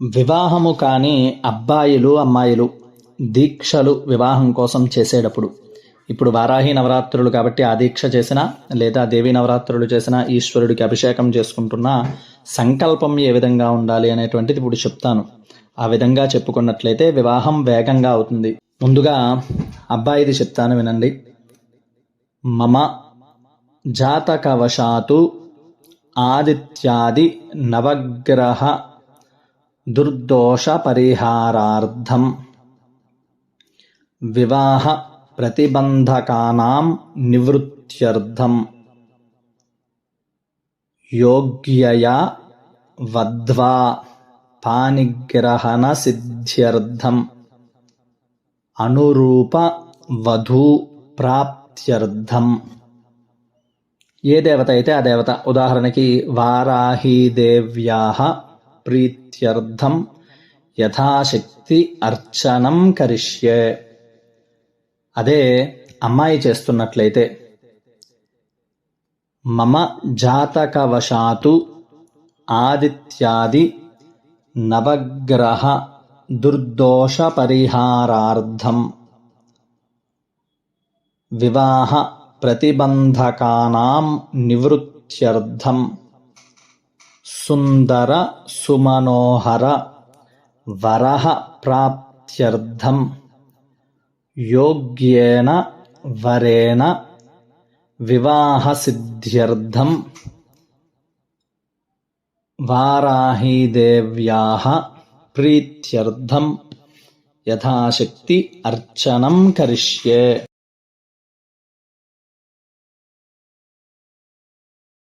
వివాహము కాని అబ్బాయిలు అమ్మాయిలు దీక్షలు వివాహం కోసం చేసేటప్పుడు. ఇప్పుడు వారాహి నవరాత్రులు కాబట్టి ఆ దీక్ష చేసినా లేదా దేవీ నవరాత్రులు చేసినా ఈశ్వరుడికి అభిషేకం చేసుకుంటున్నా సంకల్పం ఏ విధంగా ఉండాలి అనేటువంటిది ఇప్పుడు చెప్తాను. ఆ విధంగా చెప్పుకున్నట్లయితే వివాహం వేగంగా అవుతుంది. ముందుగా అబ్బాయిది చెప్తాను వినండి. మమ జాతకవశాతు ఆదిత్యాది నవగ్రహ దుర్దోష పరిహారార్థం వివాహ ప్రతిబంధకానాం నివృత్త్యర్థం యోగ్యయా వద్వా పానిగ్రహణ సిద్ధ్యర్థం అనురూప వధూ ప్రాప్త్యర్థం ఏ దేవత అయితే ఆ దేవత ఉదాహరణకి వారాహీదేవ్యా ప్రీత్యర్థం యథాశక్తి అర్చనం కరిష్యే అదే అమ్మాయి చేస్తున్నట్లయితే మమ జాతకవశాతు ఆదిత్యాది నవగ్రహ దుర్దోష పరిహారార్థం వివాహ ప్రతిబంధకానాం నివృత్త్యర్థం సుందర సుమనోహర వరః ప్రాప్త్యర్థం. యోగ్యేన వరేణ వివాహసిద్ధ్యర్థం. వారాహీదేవ్యాः ప్రీత్యర్థం. యథాశక్తి అర్చనం కరిష్యే.